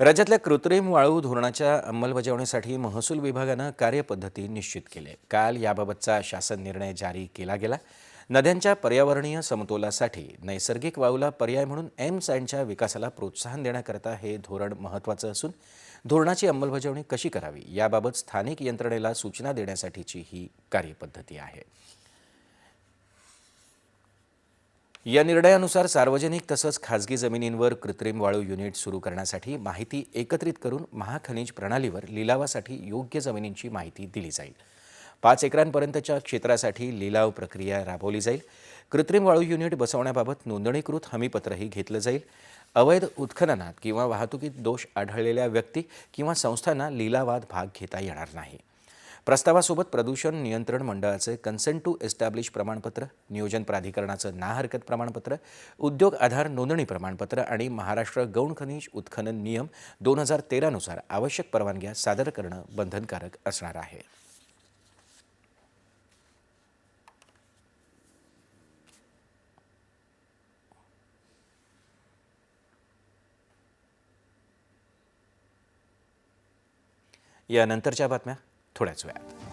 राज्यातल्या कृत्रिम वाळू धोरणाच्या अंमलबजावणीसाठी महसूल विभागानं कार्यपद्धती निश्चित केली आहे. काल याबाबतचा शासन निर्णय जारी केला गेला. नद्यांच्या पर्यावरणीय समतोलासाठी नैसर्गिक वाळूला पर्याय म्हणून एम सँडच्या विकासाला प्रोत्साहन देण्याकरता हे धोरण महत्त्वाचं असून धोरणाची अंमलबजावणी कशी करावी याबाबत स्थानिक यंत्रणेला सूचना देण्यासाठीची ही कार्यपद्धती आहे. या निर्णयानुसार सार्वजनिक तसंच खाजगी जमिनींवर कृत्रिम वाळू युनिट सुरू करण्यासाठी माहिती एकत्रित करून महाखनिज प्रणालीवर लिलावासाठी योग्य जमिनींची माहिती दिली जाईल. पाच एकरांपर्यंतच्या क्षेत्रासाठी लिलाव प्रक्रिया राबवली जाईल. कृत्रिम वाळू युनिट बसवण्याबाबत नोंदणीकृत हमीपत्रही घेतलं जाईल. अवैध उत्खननात किंवा वाहतुकीत दोष आढळलेल्या व्यक्ती किंवा संस्थांना लिलावात भाग घेता येणार नाही. प्रस्तावासोबत प्रदूषण नियंत्रण मंडळाचे कन्सेंट टू एस्टॅब्लिश प्रमाणपत्र नियोजन प्राधिकरणाचं ना हरकत प्रमाणपत्र उद्योग आधार नोंदणी प्रमाणपत्र आणि महाराष्ट्र गौण खनिज उत्खनन नियम दोन हजार तेरानुसार आवश्यक परवानग्या सादर करणं बंधनकारक असणार आहे. यानंतरच्या बातम्या. थोड्याच वेळात